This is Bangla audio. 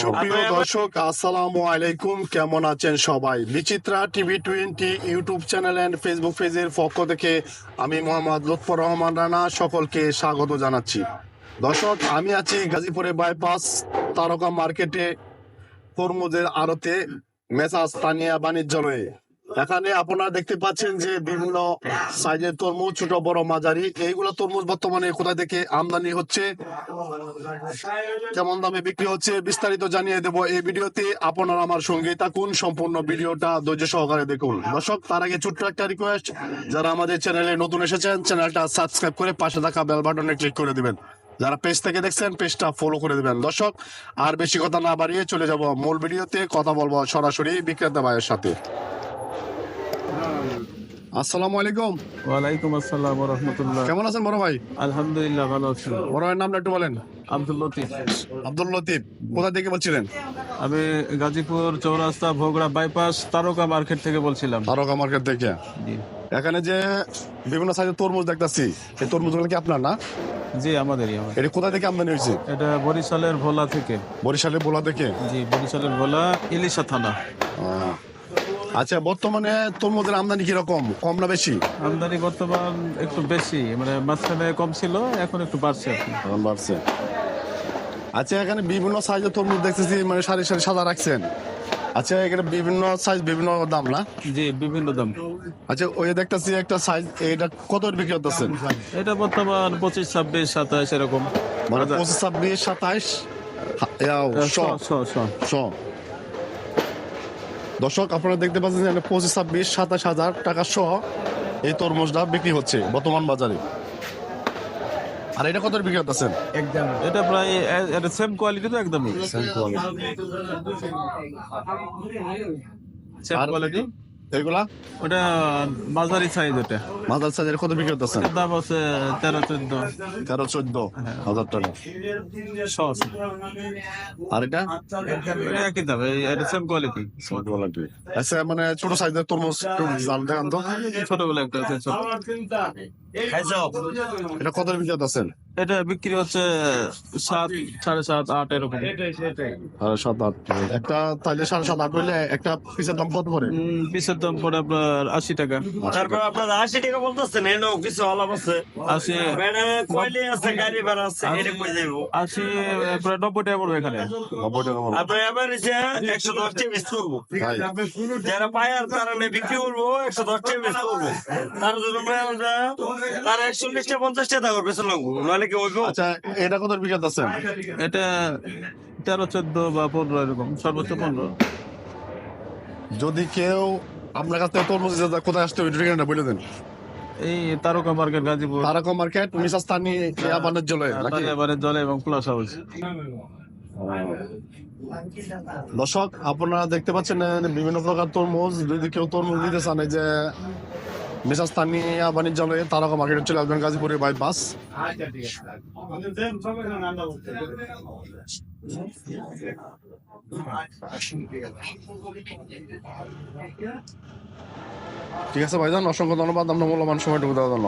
সুপ্রিয় দর্শক আসসালামু আলাইকুম কেমন আছেন সবাই? Bichitra TV twenty YouTube channel and Facebook পেজের পক্ষ থেকে আমি মোহাম্মদ লুৎফর রহমান রানা সকলকে স্বাগত জানাচ্ছি। দর্শক আমি আছি গাজীপুরে বাইপাস তারকা মার্কেটে তরমুজের আড়তে মেসাজ তানিয়া বাণিজ্যালয়ে। এখানে আপনারা দেখতে পাচ্ছেন যে বিভিন্ন সাইজের তরমুজ, ছোট, বড়, মাঝারি। এইগুলো তরমুজ বর্তমানে কোথা থেকে আমদানি হচ্ছে? কেমন দামে বিক্রি হচ্ছে? বিস্তারিত জানিয়ে দেবো এই ভিডিওতে। আপনারা আমার সঙ্গে থাকুন। সম্পূর্ণ ভিডিওটা ধৈর্য সহকারে দেখুন। দর্শক, তার আগে ছোট্ট একটা রিকোয়েস্ট যারা আমাদের চ্যানেলে নতুন এসেছেন চ্যানেলটা সাবস্ক্রাইব করে পাশে থাকা বেল বাটনে ক্লিক করে দিবেন। যারা পেজ থেকে দেখছেন পেজটা ফলো করে দিবেন। দর্শক, আর বেশি কথা না বাড়িয়ে চলে যাব মূল ভিডিওতে। কথা বলব সরাসরি বিক্রেতা ভাইয়ের সাথে। আসসালামু আলাইকুম। ওয়ালাইকুম আসসালাম রহমতুল্লাহ। কেমন আছেন বড় ভাই? আলহামদুলিল্লাহ ভালো আছি। বড় ভাইয়ের নামটা একটু বলেন। আব্দুল লতিফ। আব্দুল লতিফ কোথা থেকে বলছিলেন? আমি গাজীপুর চৌরাস্তা ভোগড়া বাইপাস তারকা মার্কেট থেকে বলছিলাম। তারকা মার্কেট থেকে? এখানে যে বিভিন্ন সাইজের তরমুজ দেখতাছি এই তরমুজগুলো কি আপনার না? জি আমাদেরই আমার এটা কোথা থেকে আমদানি হয়েছে? এটা বরিশালের ভোলা থেকে। বরিশালে বোলা থেকে? জি বরিশালের ভোলা ইলিশা থানা। আচ্ছা বর্তমানে তরমুজের আমদানি কীরকম? কম না বেশি? আমদানি বর্তমান একটু বেশি মানে মাঝখানে কম ছিল এখন একটু বাড়ছে এখন বাড়ছে। আচ্ছা এখানে বিভিন্ন সাইজের তরমুজ দেখতেছি মানে সারি সারি সাদা রাখছেন। আচ্ছা এখানে বিভিন্ন সাইজ বিভিন্ন দাম না? জি বিভিন্ন দাম। আচ্ছা ওই দেখতেছি একটা সাইজ এটা কত বিক্রি করতেছেন? এটা বর্তমান পঁচিশ ছাব্বিশ সাতাশ এরকম। মানে পঁচিশ ছাব্বিশ সাতাইশ শ শ শ। শ। দর্শক আপনারা দেখতে পাচ্ছেন যে পঁচিশ ছাব্বিশ সাতাশ হাজার টাকা সহ এই তরমুজটা বিক্রি হচ্ছে বর্তমান বাজারে। আর এটা কত বিক্রি একদম। এটা প্রায় এটা সেম কোয়ালিটি তো একদমই। সেম আর- কোয়ালিটি এগুলা? ওটা বাজারি সাইজ ওটা বাজার সাইজের কত বিক্রি করতেছেন? দাম আছে তেরো চোদ্দ। তেরো চোদ্দ হাজার টাকা। আর এটা? একই দাম এই- এটা সেম কোয়ালিটি আচ্ছা মানে ছোট সাইজের তরমুজ একটু জান দেখান তো। ছোটগুলো একটা আছে এটা কত বিক্রি করতেছেন এটা বিক্রি হচ্ছে সাত সাড়ে সাত আট এরকম। সাড়ে সাত আট। একটা তাইলে সাড়ে সাত আট হইলে একটা পিসের দাম কত পড়ে? পিসের দাম পড়ে আপনার আশি টাকা। তারপর আপনার আশি টাকা বলতেছেন এনো কিছু আলাপ আছে? আশি। ম্যাডাম আছে গাড়ি ভাড়া আছে এটা কই দেবো আশি প্রায় নব্বই টাকা পড়বে এখানে। নব্বই টাকা মতো। আপনার এবার এসে একশো দশ টাকা বেশ করব। যারা পায়ার তারা বিক্রি করব একশো দশ টাকা বেশ করব। তার জন্য আমরা তার একচল্লিশ টাকা পঞ্চাশ টাকা করবে লাগবো নাহলে কি হইব? আচ্ছা এটা কত বিক্রি করতেছেন এটা তেরো চোদ্দ বা পনেরো এরকম সর্বোচ্চ পনেরো। যদি কেউ আপনার কাছ থেকে তরমুজ কোথায় আসতে হবে? ঠিকানাটা বলে দেন। এই তারকা মার্কেট গাজীপুর। তারকা মার্কেট নাকি? এবারে জলে এবং প্লাস হাউস। দর্শক আপনারা দেখতে পাচ্ছেন বিভিন্ন প্রকার তরমুজ। যদি কেউ তরমুজ দিতে চান এই যে বাণিজ্য বাণিজ্যালয়ে তারকা মার্কেট চলে আসবেন গাজীপুরের বাইপাস। ঠিক আছে ভাইজান, অসংখ্য ধন্যবাদ। আপনার মূল্যবান সময়টুকু দেওয়ার জন্য।